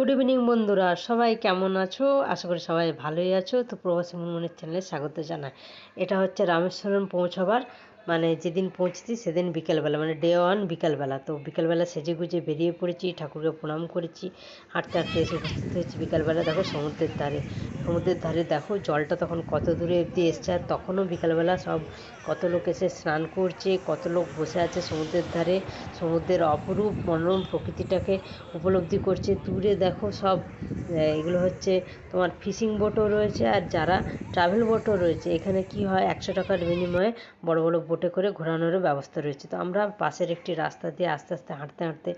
Good evening বন্ধুরা। সবাই কেমন আছো? আশা করি সবাই ভালোই আছো। তো প্রবাসী মনের চ্যানেলে স্বাগত জানাই। এটা হচ্ছে রামেশ্বরম পৌঁছাবার। মানে যেদিন পৌঁছেছি সেদিন বিকেলবেলা মানে ডে ওয়ান বিকেলবেলা। তো বিকেলবেলা সেজে গুজে বেরিয়ে পড়েছি, ঠাকুরকে প্রণাম করেছি, হাঁটতে হাঁটতে এসে উপস্থিত হয়েছি। বিকেলবেলা দেখো সমুদ্রের ধারে সমুদ্রের ধারে দেখো জলটা তখন কত দূরে অবধি এসছে, আর তখনও বিকেলবেলা সব কত লোক এসে স্নান করছে, কত লোক বসে আছে সমুদ্রের ধারে। সমুদ্রের অপরূপ মনোরম প্রকৃতিটাকে উপলব্ধি করছে। দূরে দেখো সব এগুলো হচ্ছে তোমার ফিশিং বোটও রয়েছে, আর যারা ট্রাভেল বোটও রয়েছে। এখানে কি হয়, একশো টাকার বিনিময়ে বড় বড় বোটে করে ঘোরানোরও ব্যবস্থা রয়েছে। তো আমরা পাশের একটি রাস্তা দিয়ে আস্তে আস্তে হাঁটতে হাঁটতে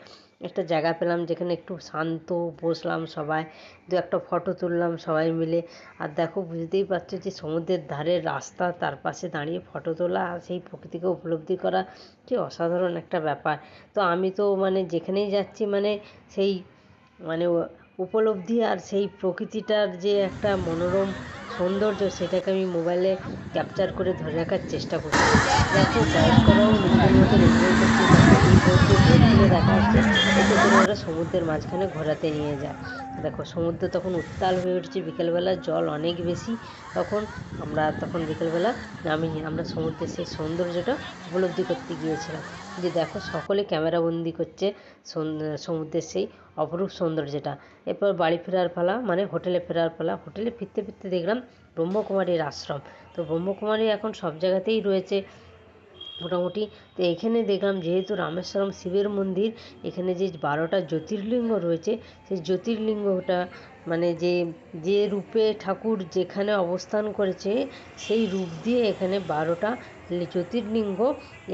একটা জায়গা পেলাম যেখানে একটু শান্ত বসলাম সবাই, দু একটা ফটো তুললাম সবাই মিলে। আর দেখো বুঝতেই পারছ যে সমুদ্রের ধারে রাস্তা, তার পাশে দাঁড়িয়ে ফটো তোলা আর সেই প্রকৃতিকে উপলব্ধি করা কি অসাধারণ একটা ব্যাপার। তো আমি তো মানে যেখানেই যাচ্ছি মানে সেই মানে উপলব্ধি আর সেই প্রকৃতিটার যে একটা মনোরম সৌন্দর্য সেটাকে আমি মোবাইলে ক্যাপচার করে ধরে রাখার চেষ্টা করছি। দেখো ড্রাইভ করাও নিজের মতো এনজয় করছি দেখা যাচ্ছে এতে করে ওরা সমুদ্রের মাঝখানে ঘোরাতে নিয়ে যায়। দেখো, সমুদ্র তখন উত্তাল হয়ে উঠছে বিকেলবেলা জল অনেক বেশি। তখন আমরা তখন বিকেলবেলা নামিনি, আমরা সমুদ্রের সেই সৌন্দর্যটা উপলব্ধি করতে গিয়েছিলাম। যে দেখো, সকলে ক্যামেরাবন্দি করছে সমুদ্রের সেই অপরূপ সৌন্দর্যটা। এরপর বাড়ি ফেরার পালা মানে হোটেলে ফেরার পালা। হোটেলে ফিরতে ফিরতে দেখলাম ব্রহ্মকুমারীর আশ্রম। তো ব্রহ্মকুমারী এখন সব জায়গাতেই রয়েছে। মোটামুটি। তো এখানে দেখলাম যেহেতু রামেশ্বরম শিবের মন্দির, এখানে যে বারোটা জ্যোতির্লিঙ্গ রয়েছে, সেই জ্যোতির্লিঙ্গটা মানে যে যে রূপে ঠাকুর যেখানে অবস্থান করেছে, সেই রূপ দিয়ে এখানে বারোটা জ্যোতির্লিঙ্গ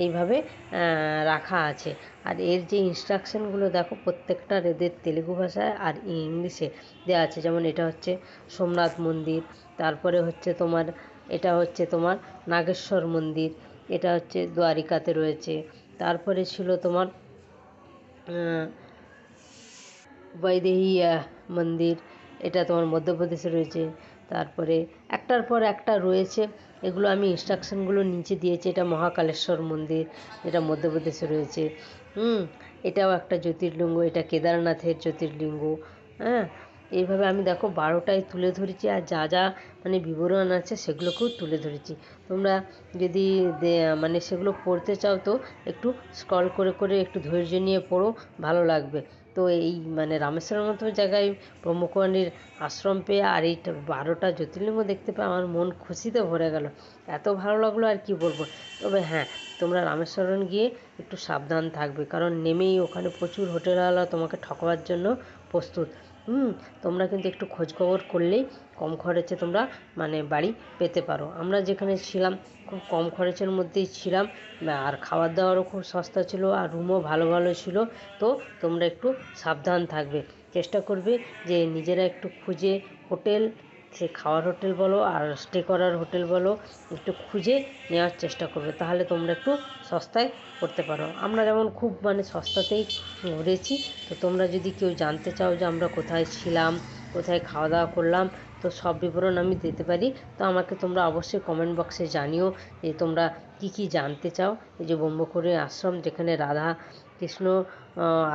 এইভাবে রাখা আছে। আর এর যে ইনস্ট্রাকশানগুলো দেখো, প্রত্যেকটা এদের তেলেগু ভাষায় আর ইংলিশে দেওয়া আছে। যেমন এটা হচ্ছে সোমনাথ মন্দির, তারপরে হচ্ছে তোমার, এটা হচ্ছে তোমার নাগেশ্বর মন্দির এটা হচ্ছে দ্বারিকাতে রয়েছে। তারপরে ছিল তোমার বৈদেহী মন্দির। এটা তোমার মধ্যপ্রদেশে রয়েছে। তারপরে একটার পর একটা রয়েছে। এগুলো আমি ইনস্ট্রাকশনগুলো নিচে দিয়েছি। এটা মহাকালেশ্বর মন্দির, এটা মধ্যপ্রদেশে রয়েছে। হুম, এটাও একটা জ্যোতির্লিঙ্গ। এটা কেদারনাথের জ্যোতির্লিঙ্গ। হ্যাঁ এইভাবে আমি দেখো বারোটায় তুলে ধরেছি আর যা যা মানে বিবরণ আছে সেগুলোকেও তুলে ধরেছি। তোমরা যদি মানে সেগুলো পড়তে চাও তো একটু স্ক্রল করে করে একটু ধৈর্য নিয়ে পড়ো, ভালো লাগবে। তো এই মানে রামেশ্বরের মতো জায়গায় ব্রহ্মকুমারীর আশ্রম পেয়ে আর এই বারোটা জ্যোতির্লিঙ্গ দেখতে পেয়ে আমার মন খুশিতে ভরে গেল। এত ভালো লাগল আর কি বলব? তবে হ্যাঁ তোমরা রামেশ্বরণ গিয়ে একটু সাবধান থাকবে, কারণ নেমেই ওখানে প্রচুর হোটেলওয়ালা তোমাকে ঠকাবার জন্য প্রস্তুত। হুম, তোমরা কিন্তু একটু খোঁজখবর করলেই কম খরচে তোমরা মানে বাড়ি পেতে পারো। আমরা যেখানে ছিলাম, খুব কম খরচের মধ্যেই ছিলাম আর খাবার দাওয়ারও খুব সস্তা ছিল আর রুমও ভালো ভালো ছিল, তো তোমরা একটু সাবধান থাকবে। চেষ্টা করবে যে নিজেরা একটু খুঁজে হোটেল সে খাওয়ার হোটেল বলো আর স্টে করার হোটেল বলো, একটু খুঁজে নেওয়ার চেষ্টা করবে। তাহলে তোমরা একটু সস্তায় করতে পারো। আমরা যেমন খুব মানে সস্তাতেই ঘুরেছি, তো তোমরা যদি কেউ জানতে চাও যে আমরা কোথায় ছিলাম, কোথায় খাওয়া দাওয়া করলাম, তো সব বিবরণ আমি দিতে পারি। তো আমাকে তোমরা অবশ্যই কমেন্ট বক্সে জানিও যে তোমরা কী কী জানতে চাও। এই যে ব্রহ্মকুমারী আশ্রম, যেখানে রাধা কৃষ্ণ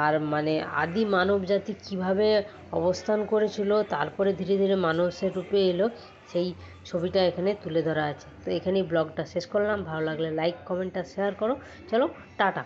আর মানে আদি মানব জাতি কীভাবে অবস্থান করেছিল, তারপরে ধীরে ধীরে মানুষের রূপে এলো, সেই ছবিটা এখানে তুলে ধরা আছে। তো এখানেই ব্লগটা শেষ করলাম। ভালো লাগলে লাইক কমেন্ট আর শেয়ার করো। চলো, টাটা।